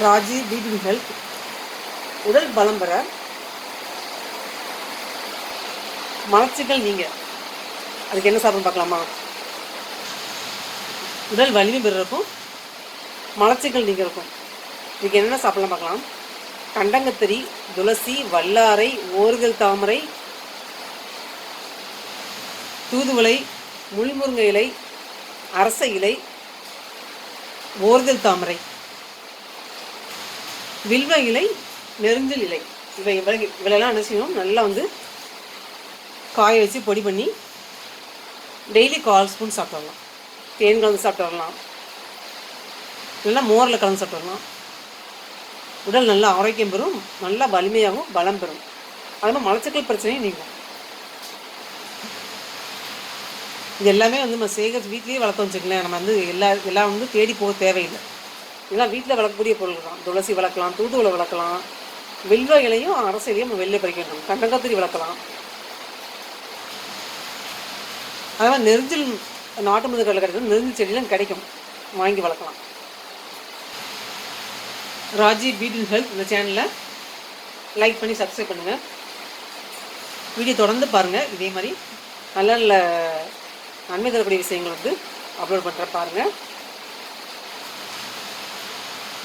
Raji BP health உடல் பலம் பெற மலச்சிக்கல் நீங்க. அதுக்கு என்ன சாப்பிடணும் பார்க்கலாமா? உடல் வலிமை பெறக்கும் மலச்சிக்கல் நீங்கள் இருக்கும் இதுக்கு என்னென்ன சாப்பிடலாம் பார்க்கலாம்? கண்டங்கத்திரி துளசி வல்லாரை ஓர்கள் தாமரை தூதுவளை முள்முருங்கை இலை அரச இலை ஓர்தல் தாமரை. வில்வ இலை நெருஞ்சல் இலை. இவை இவ்வளவு இவையெல்லாம் என்ன செய்யணும்? நல்லா வந்து காய வச்சு பொடி பண்ணி டெய்லி கால் ஸ்பூன் சாப்பிட்டு வரலாம் தேன் கலந்து சாப்பிட்டு வரலாம் இல்லைன்னா மோரில் கலந்து சாப்பிட்டு வரலாம் உடல் நல்லா ஆரோக்கியம் பெறும். நல்லா வலிமையாகவும் பலம் பெறும். அதனால் மலச்சிக்கல் பிரச்சனையும் நீங்கும். இது எல்லாமே வந்து நம்ம சேகரித்து வீட்லேயே வளர்த்தோம் வச்சுக்கலாம் நம்ம வந்து எல்லா எல்லாம் வந்து தேடி போக தேவையில்லை. இதெல்லாம் வீட்டில் வளர்க்கக்கூடிய பொருள் தான் துளசி வளர்க்கலாம் தூதுவளை வளர்க்கலாம். வில்வ இலையும் அரசியலையும் நம்ம வெளில பறிக்கணும் கண்டங்கத்திரி வளர்க்கலாம். அதே மாதிரி நெருஞ்சில் நாட்டு மருந்து கடையில் கிடைக்கும். நெருஞ்சில் செடியெல்லாம் கிடைக்கும். வாங்கி வளர்க்கலாம். ராஜி பீடின் ஹெல்த் இந்த சேனலில் லைக் பண்ணி சப்ஸ்கிரைப் பண்ணுங்கள் வீடியோ தொடர்ந்து பாருங்கள் இதே மாதிரி நல்ல நல்ல நன்மை தரக்கூடிய விஷயங்கள் வந்து அப்லோட் பண்ணுற பாருங்கள்